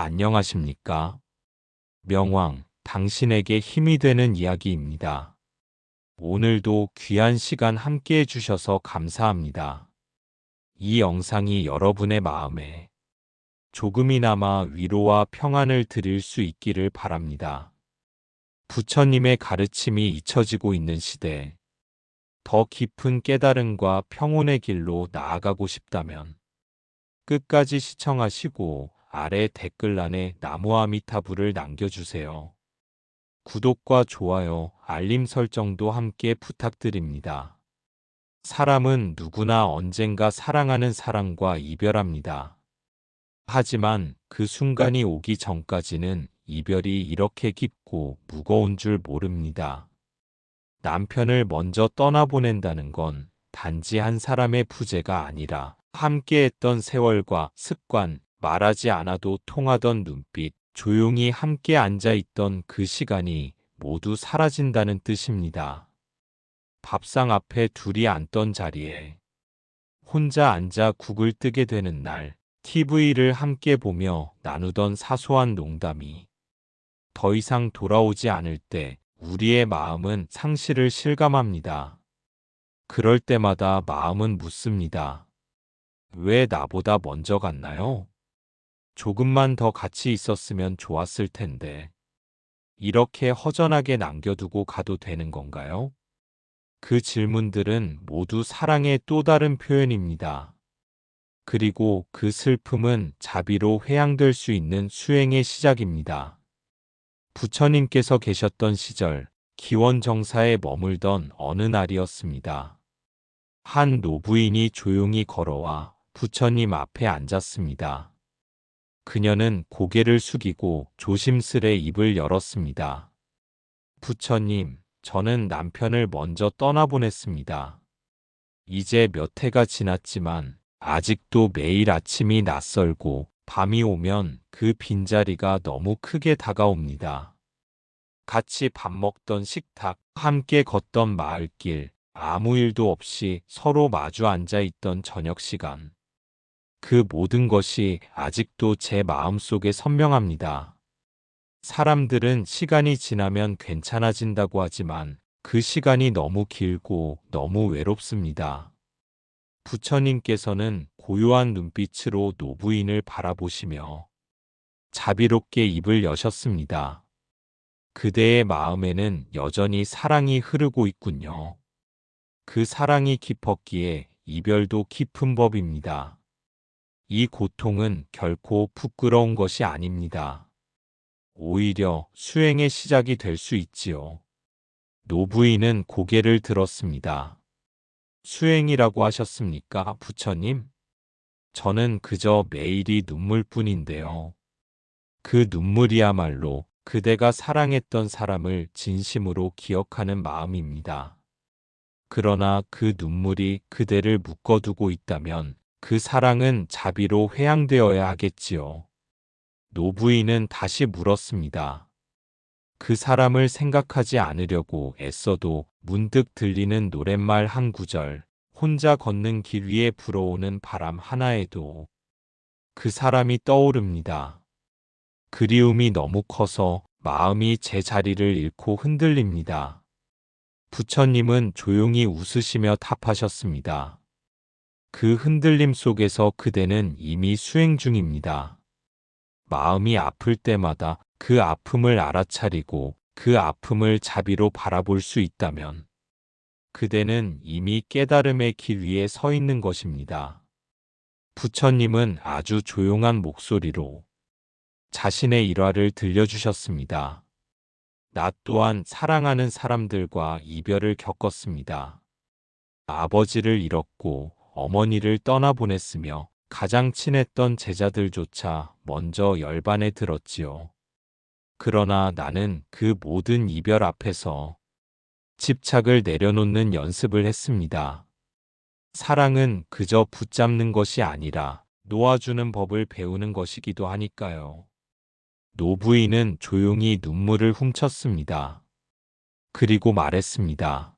안녕하십니까? 명왕, 당신에게 힘이 되는 이야기입니다. 오늘도 귀한 시간 함께 해주셔서 감사합니다. 이 영상이 여러분의 마음에 조금이나마 위로와 평안을 드릴 수 있기를 바랍니다. 부처님의 가르침이 잊혀지고 있는 시대, 더 깊은 깨달음과 평온의 길로 나아가고 싶다면 끝까지 시청하시고 아래 댓글란에 나무아미타불을 남겨주세요. 구독과 좋아요, 알림 설정도 함께 부탁드립니다. 사람은 누구나 언젠가 사랑하는 사람과 이별합니다. 하지만 그 순간이 오기 전까지는 이별이 이렇게 깊고 무거운 줄 모릅니다. 남편을 먼저 떠나보낸다는 건 단지 한 사람의 부재가 아니라 함께했던 세월과 습관, 말하지 않아도 통하던 눈빛, 조용히 함께 앉아 있던 그 시간이 모두 사라진다는 뜻입니다. 밥상 앞에 둘이 앉던 자리에 혼자 앉아 국을 뜨게 되는 날, TV를 함께 보며 나누던 사소한 농담이 더 이상 돌아오지 않을 때 우리의 마음은 상실을 실감합니다. 그럴 때마다 마음은 묻습니다. 왜 나보다 먼저 갔나요? 조금만 더 같이 있었으면 좋았을 텐데. 이렇게 허전하게 남겨두고 가도 되는 건가요? 그 질문들은 모두 사랑의 또 다른 표현입니다. 그리고 그 슬픔은 자비로 회양될 수 있는 수행의 시작입니다. 부처님께서 계셨던 시절 기원 정사에 머물던 어느 날이었습니다. 한 노부인이 조용히 걸어와 부처님 앞에 앉았습니다. 그녀는 고개를 숙이고 조심스레 입을 열었습니다. 부처님, 저는 남편을 먼저 떠나보냈습니다. 이제 몇 해가 지났지만 아직도 매일 아침이 낯설고 밤이 오면 그 빈자리가 너무 크게 다가옵니다. 같이 밥 먹던 식탁, 함께 걷던 마을길, 아무 일도 없이 서로 마주 앉아 있던 저녁 시간. 그 모든 것이 아직도 제 마음속에 선명합니다. 사람들은 시간이 지나면 괜찮아진다고 하지만 그 시간이 너무 길고 너무 외롭습니다. 부처님께서는 고요한 눈빛으로 노부인을 바라보시며 자비롭게 입을 여셨습니다. 그대의 마음에는 여전히 사랑이 흐르고 있군요. 그 사랑이 깊었기에 이별도 깊은 법입니다. 이 고통은 결코 부끄러운 것이 아닙니다. 오히려 수행의 시작이 될 수 있지요. 노부인은 고개를 들었습니다. 수행이라고 하셨습니까, 부처님? 저는 그저 매일이 눈물뿐인데요. 그 눈물이야말로 그대가 사랑했던 사람을 진심으로 기억하는 마음입니다. 그러나 그 눈물이 그대를 묶어두고 있다면 그 사랑은 자비로 회양되어야 하겠지요. 노부인은 다시 물었습니다. 그 사람을 생각하지 않으려고 애써도 문득 들리는 노랫말 한 구절, 혼자 걷는 길 위에 불어오는 바람 하나에도 그 사람이 떠오릅니다. 그리움이 너무 커서 마음이 제 자리를 잃고 흔들립니다. 부처님은 조용히 웃으시며 답하셨습니다. 그 흔들림 속에서 그대는 이미 수행 중입니다. 마음이 아플 때마다 그 아픔을 알아차리고 그 아픔을 자비로 바라볼 수 있다면 그대는 이미 깨달음의 길 위에 서 있는 것입니다. 부처님은 아주 조용한 목소리로 자신의 일화를 들려주셨습니다. 나 또한 사랑하는 사람들과 이별을 겪었습니다. 아버지를 잃었고 어머니를 떠나보냈으며 가장 친했던 제자들조차 먼저 열반에 들었지요. 그러나 나는 그 모든 이별 앞에서 집착을 내려놓는 연습을 했습니다. 사랑은 그저 붙잡는 것이 아니라 놓아주는 법을 배우는 것이기도 하니까요. 노부인은 조용히 눈물을 훔쳤습니다. 그리고 말했습니다.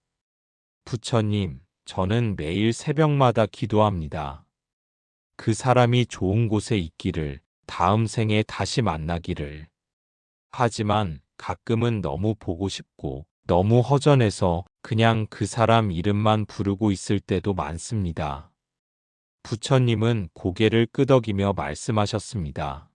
부처님, 저는 매일 새벽마다 기도합니다. 그 사람이 좋은 곳에 있기를, 다음 생에 다시 만나기를. 하지만 가끔은 너무 보고 싶고 너무 허전해서 그냥 그 사람 이름만 부르고 있을 때도 많습니다. 부처님은 고개를 끄덕이며 말씀하셨습니다.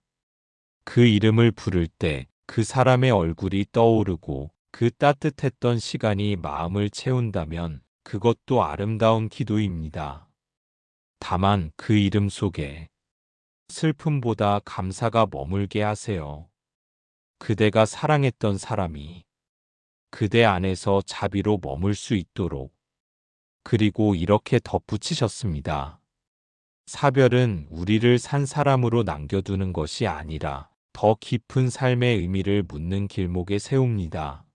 그 이름을 부를 때 그 사람의 얼굴이 떠오르고 그 따뜻했던 시간이 마음을 채운다면 그것도 아름다운 기도입니다. 다만 그 이름 속에 슬픔보다 감사가 머물게 하세요. 그대가 사랑했던 사람이 그대 안에서 자비로 머물 수 있도록 그리고 이렇게 덧붙이셨습니다. 사별은 우리를 산 사람으로 남겨두는 것이 아니라 더 깊은 삶의 의미를 묻는 길목에 세웁니다.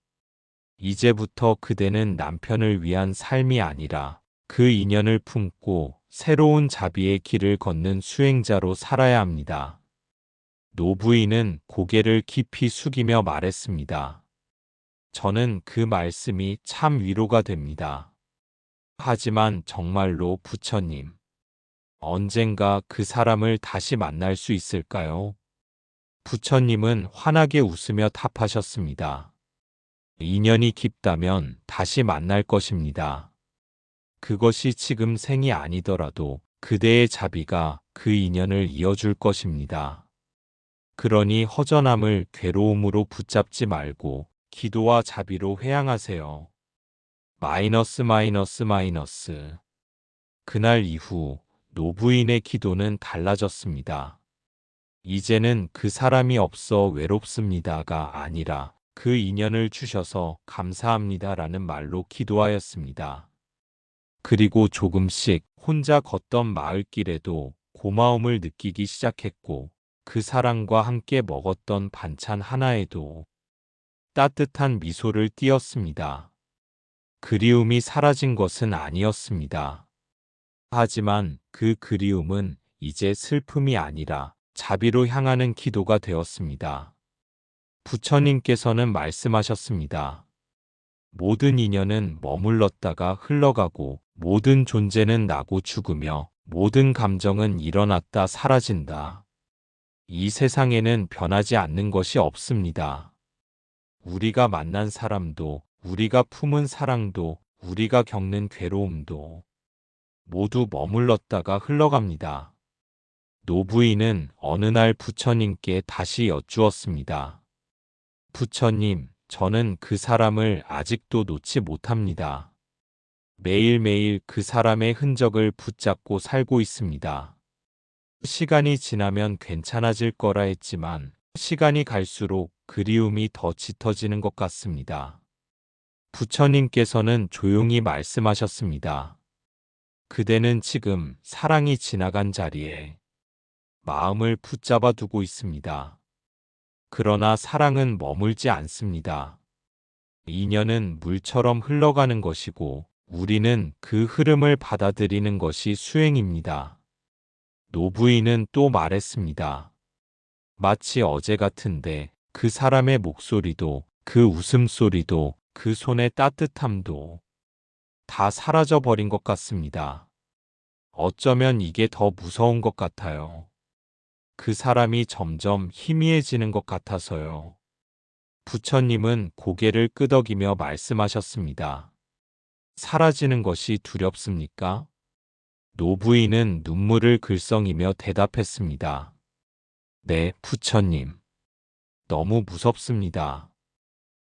이제부터 그대는 남편을 위한 삶이 아니라 그 인연을 품고 새로운 자비의 길을 걷는 수행자로 살아야 합니다. 노부인은 고개를 깊이 숙이며 말했습니다. 저는 그 말씀이 참 위로가 됩니다. 하지만 정말로 부처님, 언젠가 그 사람을 다시 만날 수 있을까요? 부처님은 환하게 웃으며 답하셨습니다. 인연이 깊다면 다시 만날 것입니다. 그것이 지금 생이 아니더라도 그대의 자비가 그 인연을 이어줄 것입니다. 그러니 허전함을 괴로움으로 붙잡지 말고 기도와 자비로 회양하세요. 마이너스 마이너스 마이너스. 그날 이후 노부인의 기도는 달라졌습니다. 이제는 그 사람이 없어 외롭습니다가 아니라 그 인연을 주셔서 감사합니다 라는 말로 기도하였습니다. 그리고 조금씩 혼자 걷던 마을길에도 고마움을 느끼기 시작했고 그 사랑과 함께 먹었던 반찬 하나에도 따뜻한 미소를 띄었습니다. 그리움이 사라진 것은 아니었습니다. 하지만 그 그리움은 이제 슬픔이 아니라 자비로 향하는 기도가 되었습니다. 부처님께서는 말씀하셨습니다. 모든 인연은 머물렀다가 흘러가고 모든 존재는 나고 죽으며 모든 감정은 일어났다 사라진다. 이 세상에는 변하지 않는 것이 없습니다. 우리가 만난 사람도, 우리가 품은 사랑도, 우리가 겪는 괴로움도 모두 머물렀다가 흘러갑니다. 노부인은 어느 날 부처님께 다시 여쭈었습니다. 부처님, 저는 그 사람을 아직도 놓지 못합니다. 매일매일 그 사람의 흔적을 붙잡고 살고 있습니다. 시간이 지나면 괜찮아질 거라 했지만 시간이 갈수록 그리움이 더 짙어지는 것 같습니다. 부처님께서는 조용히 말씀하셨습니다. 그대는 지금 사랑이 지나간 자리에 마음을 붙잡아 두고 있습니다. 그러나 사랑은 머물지 않습니다. 인연은 물처럼 흘러가는 것이고 우리는 그 흐름을 받아들이는 것이 수행입니다. 노부인은 또 말했습니다. 마치 어제 같은데 그 사람의 목소리도 그 웃음소리도 그 손의 따뜻함도 다 사라져 버린 것 같습니다. 어쩌면 이게 더 무서운 것 같아요. 그 사람이 점점 희미해지는 것 같아서요. 부처님은 고개를 끄덕이며 말씀하셨습니다. 사라지는 것이 두렵습니까? 노부인은 눈물을 글썽이며 대답했습니다. 네, 부처님. 너무 무섭습니다.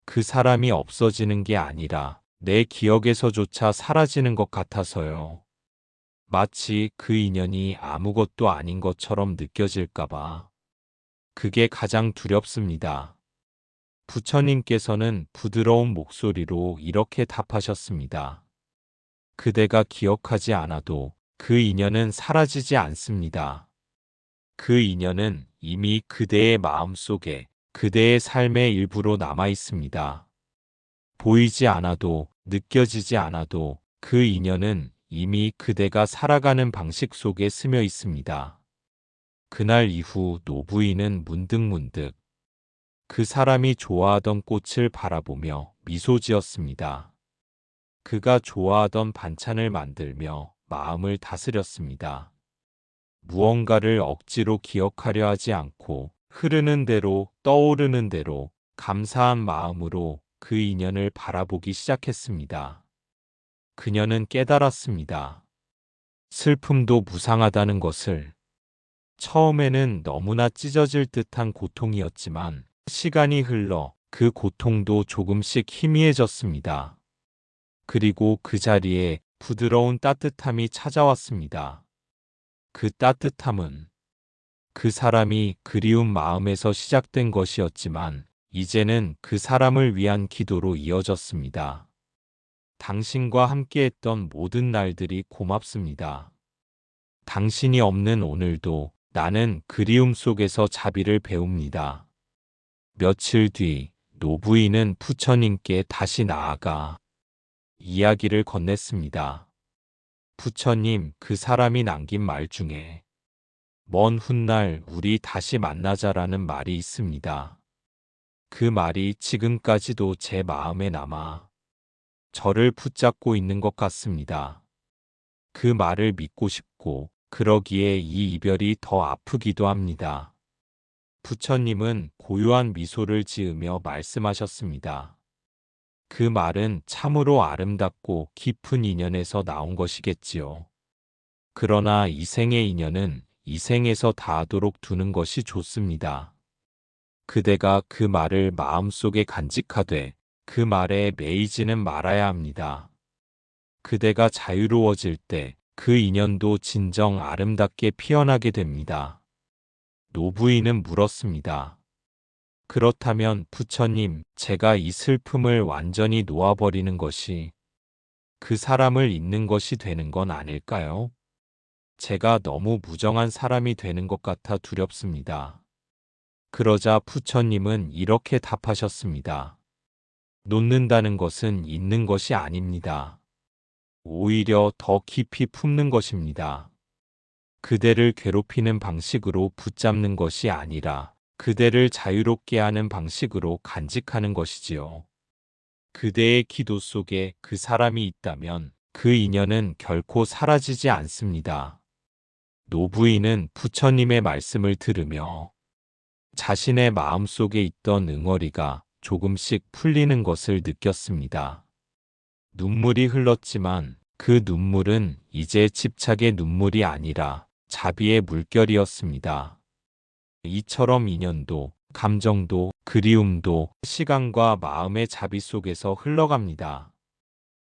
그 사람이 없어지는 게 아니라 내 기억에서조차 사라지는 것 같아서요. 마치 그 인연이 아무것도 아닌 것처럼 느껴질까봐. 그게 가장 두렵습니다. 부처님께서는 부드러운 목소리로 이렇게 답하셨습니다. 그대가 기억하지 않아도 그 인연은 사라지지 않습니다. 그 인연은 이미 그대의 마음 속에 그대의 삶의 일부로 남아 있습니다. 보이지 않아도 느껴지지 않아도 그 인연은 이미 그대가 살아가는 방식 속에 스며 있습니다. 그날 이후 노부인은 문득문득 그 사람이 좋아하던 꽃을 바라보며 미소 지었습니다. 그가 좋아하던 반찬을 만들며 마음을 다스렸습니다. 무언가를 억지로 기억하려 하지 않고 흐르는 대로 떠오르는 대로 감사한 마음으로 그 인연을 바라보기 시작했습니다. 그녀는 깨달았습니다. 슬픔도 무상하다는 것을 처음에는 너무나 찢어질 듯한 고통이었지만 시간이 흘러 그 고통도 조금씩 희미해졌습니다. 그리고 그 자리에 부드러운 따뜻함이 찾아왔습니다. 그 따뜻함은 그 사람이 그리운 마음에서 시작된 것이었지만 이제는 그 사람을 위한 기도로 이어졌습니다. 당신과 함께했던 모든 날들이 고맙습니다. 당신이 없는 오늘도 나는 그리움 속에서 자비를 배웁니다. 며칠 뒤 노부인은 부처님께 다시 나아가 이야기를 건넸습니다. 부처님, 그 사람이 남긴 말 중에 먼 훗날 우리 다시 만나자라는 말이 있습니다. 그 말이 지금까지도 제 마음에 남아 저를 붙잡고 있는 것 같습니다. 그 말을 믿고 싶고 그러기에 이 이별이 더 아프기도 합니다. 부처님은 고요한 미소를 지으며 말씀하셨습니다. 그 말은 참으로 아름답고 깊은 인연에서 나온 것이겠지요. 그러나 이 생의 인연은 이 생에서 닿도록 두는 것이 좋습니다. 그대가 그 말을 마음속에 간직하되 그 말에 매이지는 말아야 합니다. 그대가 자유로워질 때 그 인연도 진정 아름답게 피어나게 됩니다. 노부인은 물었습니다. 그렇다면 부처님, 제가 이 슬픔을 완전히 놓아버리는 것이 그 사람을 잊는 것이 되는 건 아닐까요? 제가 너무 무정한 사람이 되는 것 같아 두렵습니다. 그러자 부처님은 이렇게 답하셨습니다. 놓는다는 것은 잊는 것이 아닙니다. 오히려 더 깊이 품는 것입니다. 그대를 괴롭히는 방식으로 붙잡는 것이 아니라 그대를 자유롭게 하는 방식으로 간직하는 것이지요. 그대의 기도 속에 그 사람이 있다면 그 인연은 결코 사라지지 않습니다. 노부인은 부처님의 말씀을 들으며 자신의 마음속에 있던 응어리가 조금씩 풀리는 것을 느꼈습니다. 눈물이 흘렀지만 그 눈물은 이제 집착의 눈물이 아니라 자비의 물결이었습니다. 이처럼 인연도, 감정도, 그리움도 시간과 마음의 자비 속에서 흘러갑니다.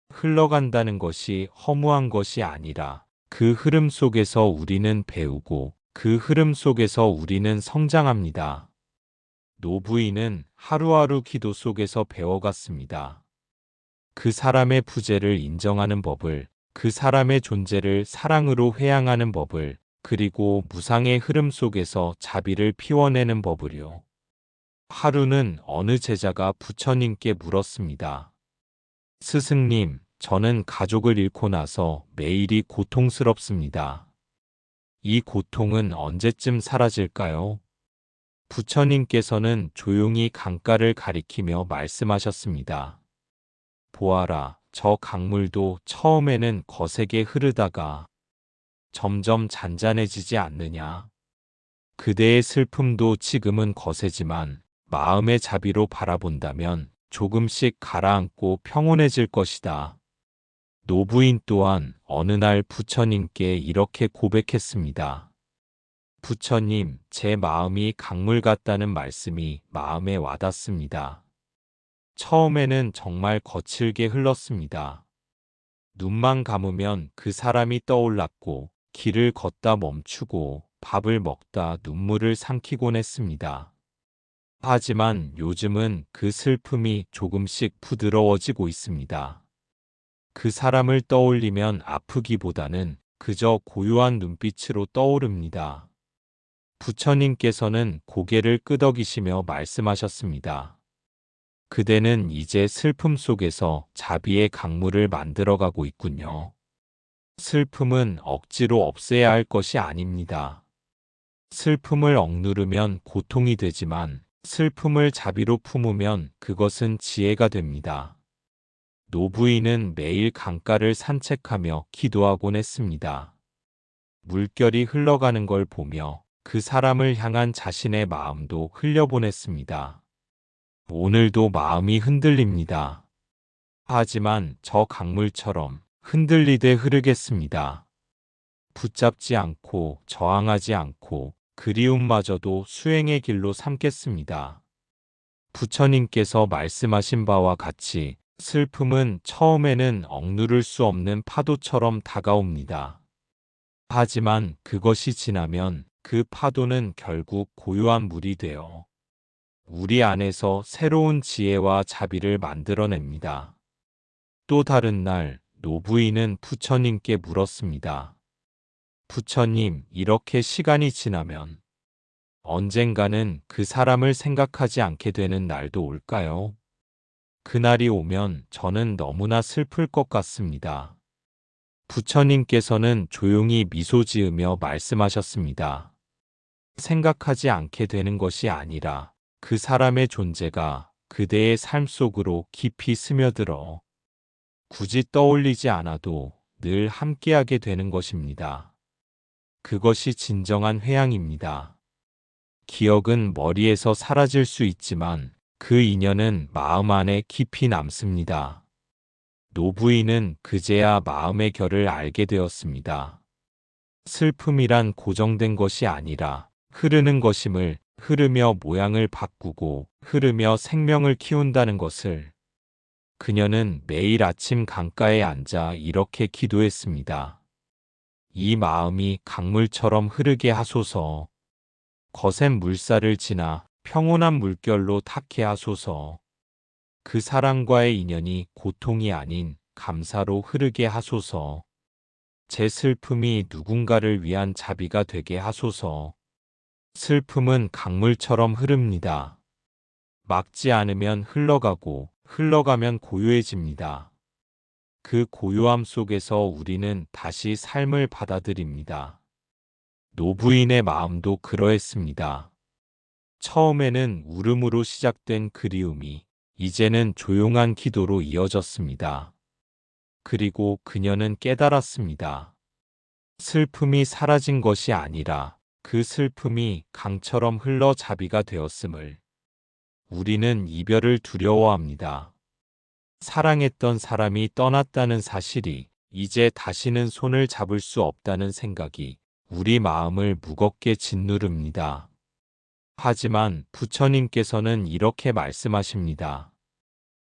흘러간다는 것이 허무한 것이 아니라 그 흐름 속에서 우리는 배우고 그 흐름 속에서 우리는 성장합니다. 노부인은 하루하루 기도 속에서 배워갔습니다. 그 사람의 부재를 인정하는 법을, 그 사람의 존재를 사랑으로 회양하는 법을, 그리고 무상의 흐름 속에서 자비를 피워내는 법을요. 하루는 어느 제자가 부처님께 물었습니다. 스승님, 저는 가족을 잃고 나서 매일이 고통스럽습니다. 이 고통은 언제쯤 사라질까요? 부처님께서는 조용히 강가를 가리키며 말씀하셨습니다. 보아라, 저 강물도 처음에는 거세게 흐르다가 점점 잔잔해지지 않느냐. 그대의 슬픔도 지금은 거세지만 마음의 자비로 바라본다면 조금씩 가라앉고 평온해질 것이다. 노부인 또한 어느 날 부처님께 이렇게 고백했습니다. 부처님, 제 마음이 강물 같다는 말씀이 마음에 와닿습니다. 처음에는 정말 거칠게 흘렀습니다. 눈만 감으면 그 사람이 떠올랐고 길을 걷다 멈추고 밥을 먹다 눈물을 삼키곤 했습니다. 하지만 요즘은 그 슬픔이 조금씩 부드러워지고 있습니다. 그 사람을 떠올리면 아프기보다는 그저 고요한 눈빛으로 떠오릅니다. 부처님께서는 고개를 끄덕이시며 말씀하셨습니다. 그대는 이제 슬픔 속에서 자비의 강물을 만들어가고 있군요. 슬픔은 억지로 없애야 할 것이 아닙니다. 슬픔을 억누르면 고통이 되지만 슬픔을 자비로 품으면 그것은 지혜가 됩니다. 노부인은 매일 강가를 산책하며 기도하곤 했습니다. 물결이 흘러가는 걸 보며 그 사람을 향한 자신의 마음도 흘려보냈습니다. 오늘도 마음이 흔들립니다. 하지만 저 강물처럼 흔들리되 흐르겠습니다. 붙잡지 않고 저항하지 않고 그리움마저도 수행의 길로 삼겠습니다. 부처님께서 말씀하신 바와 같이 슬픔은 처음에는 억누를 수 없는 파도처럼 다가옵니다. 하지만 그것이 지나면 그 파도는 결국 고요한 물이 되어 우리 안에서 새로운 지혜와 자비를 만들어냅니다. 또 다른 날 노부인은 부처님께 물었습니다. 부처님, 이렇게 시간이 지나면 언젠가는 그 사람을 생각하지 않게 되는 날도 올까요? 그날이 오면 저는 너무나 슬플 것 같습니다. 부처님께서는 조용히 미소 지으며 말씀하셨습니다. 생각하지 않게 되는 것이 아니라 그 사람의 존재가 그대의 삶 속으로 깊이 스며들어 굳이 떠올리지 않아도 늘 함께하게 되는 것입니다. 그것이 진정한 회양입니다. 기억은 머리에서 사라질 수 있지만 그 인연은 마음 안에 깊이 남습니다. 노부인은 그제야 마음의 결을 알게 되었습니다. 슬픔이란 고정된 것이 아니라 흐르는 것임을 흐르며 모양을 바꾸고 흐르며 생명을 키운다는 것을 그녀는 매일 아침 강가에 앉아 이렇게 기도했습니다. 이 마음이 강물처럼 흐르게 하소서. 거센 물살을 지나 평온한 물결로 탁해 하소서. 그 사랑과의 인연이 고통이 아닌 감사로 흐르게 하소서. 제 슬픔이 누군가를 위한 자비가 되게 하소서. 슬픔은 강물처럼 흐릅니다. 막지 않으면 흘러가고 흘러가면 고요해집니다. 그 고요함 속에서 우리는 다시 삶을 받아들입니다. 노부인의 마음도 그러했습니다. 처음에는 울음으로 시작된 그리움이 이제는 조용한 기도로 이어졌습니다. 그리고 그녀는 깨달았습니다. 슬픔이 사라진 것이 아니라 그 슬픔이 강처럼 흘러 자비가 되었음을 우리는 이별을 두려워합니다. 사랑했던 사람이 떠났다는 사실이 이제 다시는 손을 잡을 수 없다는 생각이 우리 마음을 무겁게 짓누릅니다. 하지만 부처님께서는 이렇게 말씀하십니다.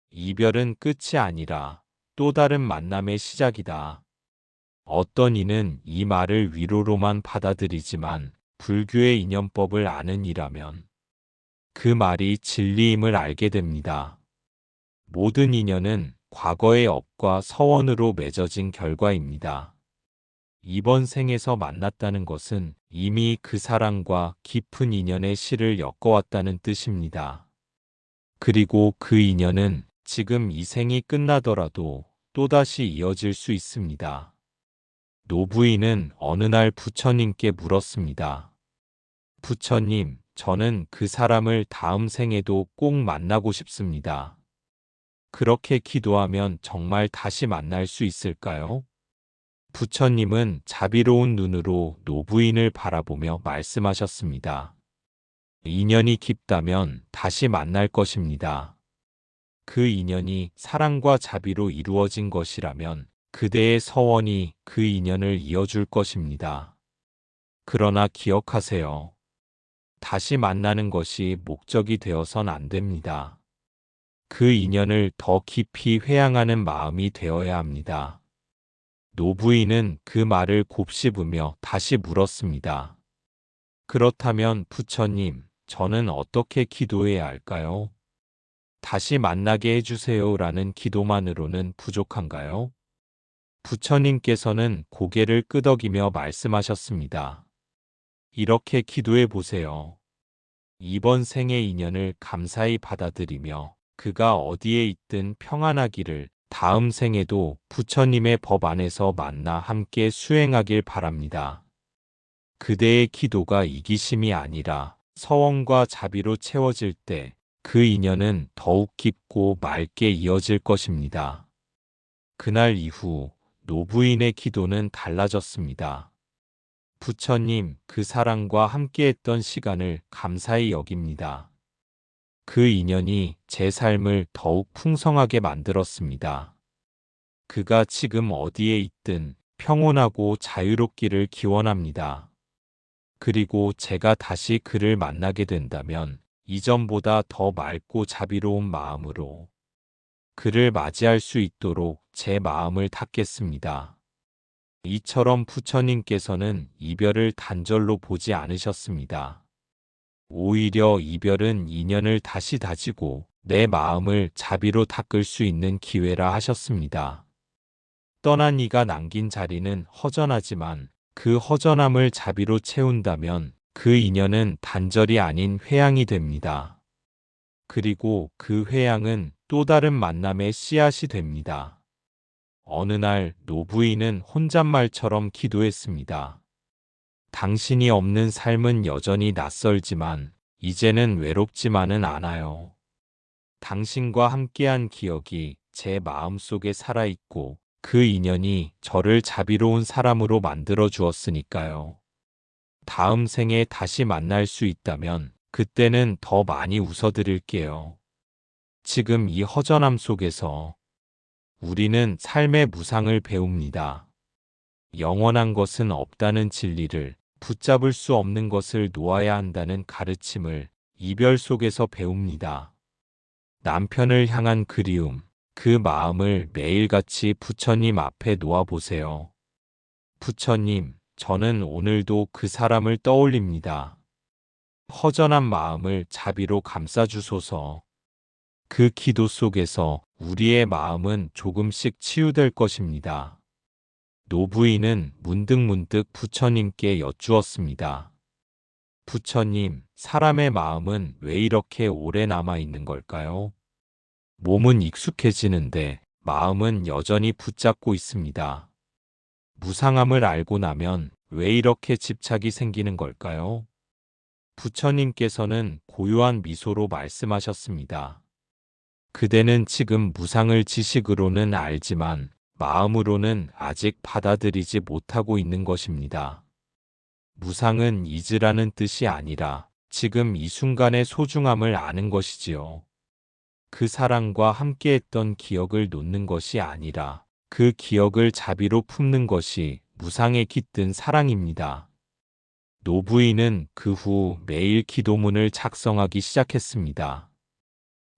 이별은 끝이 아니라 또 다른 만남의 시작이다. 어떤 이는 이 말을 위로로만 받아들이지만 불교의 인연법을 아는 이라면 그 말이 진리임을 알게 됩니다. 모든 인연은 과거의 업과 서원으로 맺어진 결과입니다. 이번 생에서 만났다는 것은 이미 그 사랑과 깊은 인연의 실을 엮어왔다는 뜻입니다. 그리고 그 인연은 지금 이 생이 끝나더라도 또다시 이어질 수 있습니다. 노부인은 어느 날 부처님께 물었습니다. 부처님, 저는 그 사람을 다음 생에도 꼭 만나고 싶습니다. 그렇게 기도하면 정말 다시 만날 수 있을까요? 부처님은 자비로운 눈으로 노부인을 바라보며 말씀하셨습니다. 인연이 깊다면 다시 만날 것입니다. 그 인연이 사랑과 자비로 이루어진 것이라면 그대의 서원이 그 인연을 이어줄 것입니다. 그러나 기억하세요. 다시 만나는 것이 목적이 되어선 안 됩니다. 그 인연을 더 깊이 회양하는 마음이 되어야 합니다. 노부인은 그 말을 곱씹으며 다시 물었습니다. 그렇다면 부처님, 저는 어떻게 기도해야 할까요? 다시 만나게 해주세요 라는 기도만으로는 부족한가요? 부처님께서는 고개를 끄덕이며 말씀하셨습니다. 이렇게 기도해 보세요. 이번 생의 인연을 감사히 받아들이며 그가 어디에 있든 평안하기를 다음 생에도 부처님의 법 안에서 만나 함께 수행하길 바랍니다. 그대의 기도가 이기심이 아니라 서원과 자비로 채워질 때 그 인연은 더욱 깊고 맑게 이어질 것입니다. 그날 이후 노부인의 기도는 달라졌습니다. 부처님, 그 사랑과 함께했던 시간을 감사히 여깁니다. 그 인연이 제 삶을 더욱 풍성하게 만들었습니다. 그가 지금 어디에 있든 평온하고 자유롭기를 기원합니다. 그리고 제가 다시 그를 만나게 된다면 이전보다 더 맑고 자비로운 마음으로 그를 맞이할 수 있도록 제 마음을 닫겠습니다. 이처럼 부처님께서는 이별을 단절로 보지 않으셨습니다. 오히려 이별은 인연을 다시 다지고 내 마음을 자비로 닦을 수 있는 기회라 하셨습니다. 떠난 이가 남긴 자리는 허전하지만 그 허전함을 자비로 채운다면 그 인연은 단절이 아닌 회양이 됩니다. 그리고 그 회양은 또 다른 만남의 씨앗이 됩니다. 어느 날 노부인은 혼잣말처럼 기도했습니다. 당신이 없는 삶은 여전히 낯설지만 이제는 외롭지만은 않아요. 당신과 함께한 기억이 제 마음속에 살아있고 그 인연이 저를 자비로운 사람으로 만들어 주었으니까요. 다음 생에 다시 만날 수 있다면 그때는 더 많이 웃어드릴게요. 지금 이 허전함 속에서 우리는 삶의 무상을 배웁니다. 영원한 것은 없다는 진리를 붙잡을 수 없는 것을 놓아야 한다는 가르침을 이별 속에서 배웁니다. 남편을 향한 그리움, 그 마음을 매일같이 부처님 앞에 놓아보세요. 부처님, 저는 오늘도 그 사람을 떠올립니다. 허전한 마음을 자비로 감싸주소서. 그 기도 속에서 우리의 마음은 조금씩 치유될 것입니다. 노부인은 문득문득 부처님께 여쭈었습니다. 부처님, 사람의 마음은 왜 이렇게 오래 남아 있는 걸까요? 몸은 익숙해지는데 마음은 여전히 붙잡고 있습니다. 무상함을 알고 나면 왜 이렇게 집착이 생기는 걸까요? 부처님께서는 고요한 미소로 말씀하셨습니다. 그대는 지금 무상을 지식으로는 알지만 마음으로는 아직 받아들이지 못하고 있는 것입니다. 무상은 잊으라는 뜻이 아니라 지금 이 순간의 소중함을 아는 것이지요. 그 사랑과 함께했던 기억을 놓는 것이 아니라 그 기억을 자비로 품는 것이 무상에 깃든 사랑입니다. 노부인은 그 후 매일 기도문을 작성하기 시작했습니다.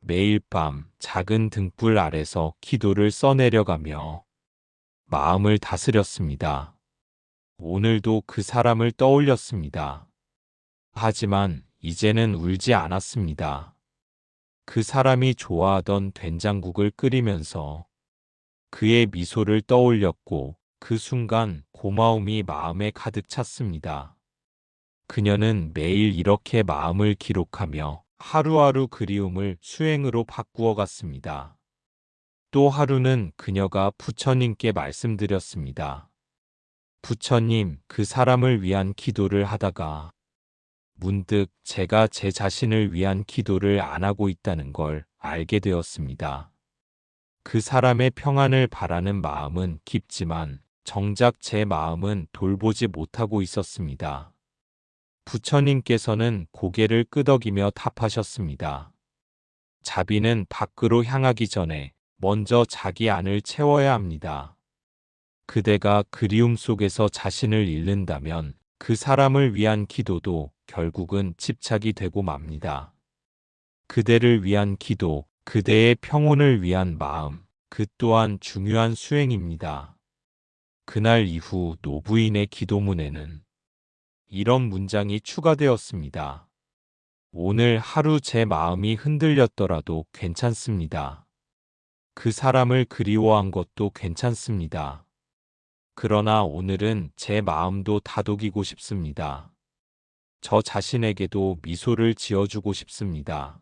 매일 밤 작은 등불 아래서 기도를 써내려가며 마음을 다스렸습니다. 오늘도 그 사람을 떠올렸습니다. 하지만 이제는 울지 않았습니다. 그 사람이 좋아하던 된장국을 끓이면서 그의 미소를 떠올렸고 그 순간 고마움이 마음에 가득 찼습니다. 그녀는 매일 이렇게 마음을 기록하며 하루하루 그리움을 수행으로 바꾸어 갔습니다. 또 하루는 그녀가 부처님께 말씀드렸습니다. 부처님, 그 사람을 위한 기도를 하다가 문득 제가 제 자신을 위한 기도를 안 하고 있다는 걸 알게 되었습니다. 그 사람의 평안을 바라는 마음은 깊지만 정작 제 마음은 돌보지 못하고 있었습니다. 부처님께서는 고개를 끄덕이며 답하셨습니다. 자비는 밖으로 향하기 전에 먼저 자기 안을 채워야 합니다. 그대가 그리움 속에서 자신을 잃는다면 그 사람을 위한 기도도 결국은 집착이 되고 맙니다. 그대를 위한 기도, 그대의 평온을 위한 마음, 그 또한 중요한 수행입니다. 그날 이후 노부인의 기도문에는 이런 문장이 추가되었습니다. 오늘 하루 제 마음이 흔들렸더라도 괜찮습니다. 그 사람을 그리워한 것도 괜찮습니다. 그러나 오늘은 제 마음도 다독이고 싶습니다. 저 자신에게도 미소를 지어주고 싶습니다.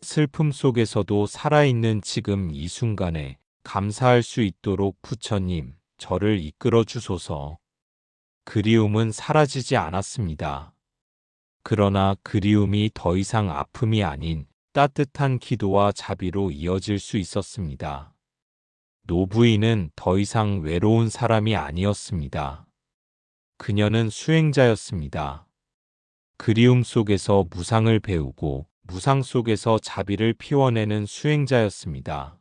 슬픔 속에서도 살아있는 지금 이 순간에 감사할 수 있도록 부처님, 저를 이끌어 주소서. 그리움은 사라지지 않았습니다. 그러나 그리움이 더 이상 아픔이 아닌 따뜻한 기도와 자비로 이어질 수 있었습니다. 노부인은 더 이상 외로운 사람이 아니었습니다. 그녀는 수행자였습니다. 그리움 속에서 무상을 배우고 무상 속에서 자비를 피워내는 수행자였습니다.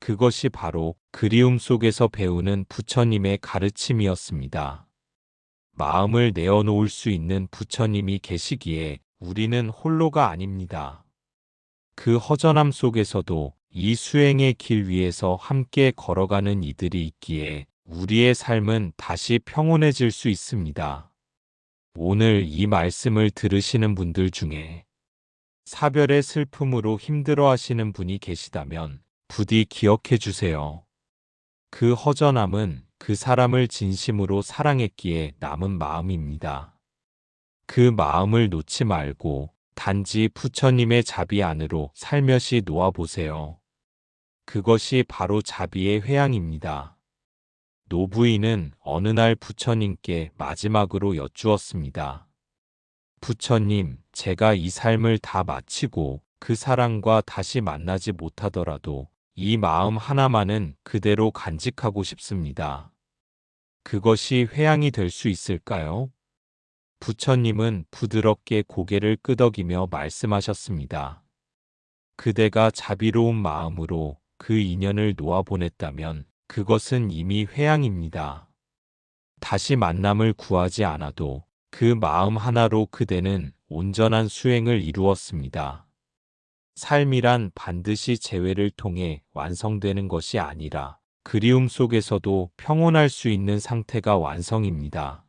그것이 바로 그리움 속에서 배우는 부처님의 가르침이었습니다. 마음을 내어놓을 수 있는 부처님이 계시기에 우리는 홀로가 아닙니다. 그 허전함 속에서도 이 수행의 길 위에서 함께 걸어가는 이들이 있기에 우리의 삶은 다시 평온해질 수 있습니다. 오늘 이 말씀을 들으시는 분들 중에 사별의 슬픔으로 힘들어 하시는 분이 계시다면 부디 기억해 주세요. 그 허전함은 그 사람을 진심으로 사랑했기에 남은 마음입니다. 그 마음을 놓지 말고 단지 부처님의 자비 안으로 살며시 놓아보세요. 그것이 바로 자비의 회양입니다. 노부인은 어느 날 부처님께 마지막으로 여쭈었습니다. 부처님, 제가 이 삶을 다 마치고 그 사랑과 다시 만나지 못하더라도 이 마음 하나만은 그대로 간직하고 싶습니다. 그것이 회양이 될 수 있을까요? 부처님은 부드럽게 고개를 끄덕이며 말씀하셨습니다. 그대가 자비로운 마음으로 그 인연을 놓아보냈다면 그것은 이미 회양입니다. 다시 만남을 구하지 않아도 그 마음 하나로 그대는 온전한 수행을 이루었습니다. 삶이란 반드시 재회를 통해 완성되는 것이 아니라 그리움 속에서도 평온할 수 있는 상태가 완성입니다.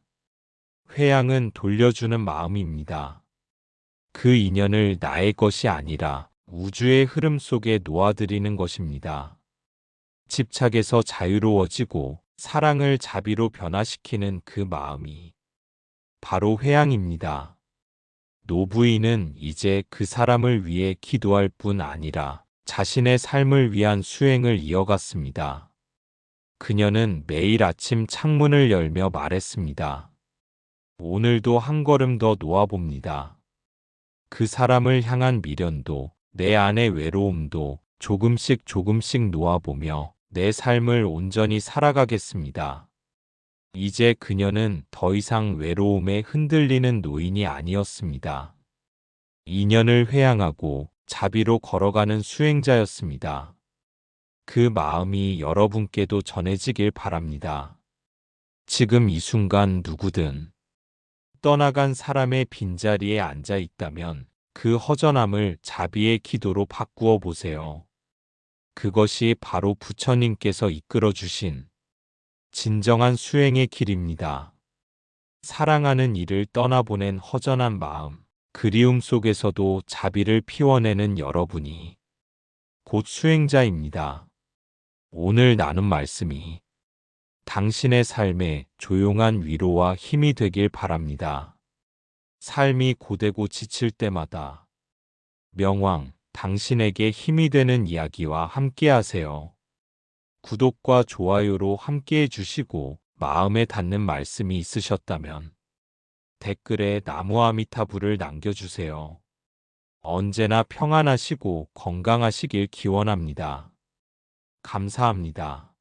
회양은 돌려주는 마음입니다. 그 인연을 나의 것이 아니라 우주의 흐름 속에 놓아드리는 것입니다. 집착에서 자유로워지고 사랑을 자비로 변화시키는 그 마음이 바로 회양입니다. 노부인은 이제 그 사람을 위해 기도할 뿐 아니라 자신의 삶을 위한 수행을 이어갔습니다. 그녀는 매일 아침 창문을 열며 말했습니다. 오늘도 한 걸음 더 놓아봅니다. 그 사람을 향한 미련도 내 안의 외로움도 조금씩 조금씩 놓아보며 내 삶을 온전히 살아가겠습니다. 이제 그녀는 더 이상 외로움에 흔들리는 노인이 아니었습니다. 인연을 회양하고 자비로 걸어가는 수행자였습니다. 그 마음이 여러분께도 전해지길 바랍니다. 지금 이 순간 누구든 떠나간 사람의 빈자리에 앉아 있다면 그 허전함을 자비의 기도로 바꾸어 보세요. 그것이 바로 부처님께서 이끌어 주신 진정한 수행의 길입니다. 사랑하는 이를 떠나보낸 허전한 마음, 그리움 속에서도 자비를 피워내는 여러분이 곧 수행자입니다. 오늘 나눈 말씀이 당신의 삶에 조용한 위로와 힘이 되길 바랍니다. 삶이 고되고 지칠 때마다 명왕, 당신에게 힘이 되는 이야기와 함께 하세요. 구독과 좋아요로 함께 해 주시고 마음에 닿는 말씀이 있으셨다면 댓글에 나무아미타불을 남겨주세요. 언제나 평안하시고 건강하시길 기원합니다. 감사합니다.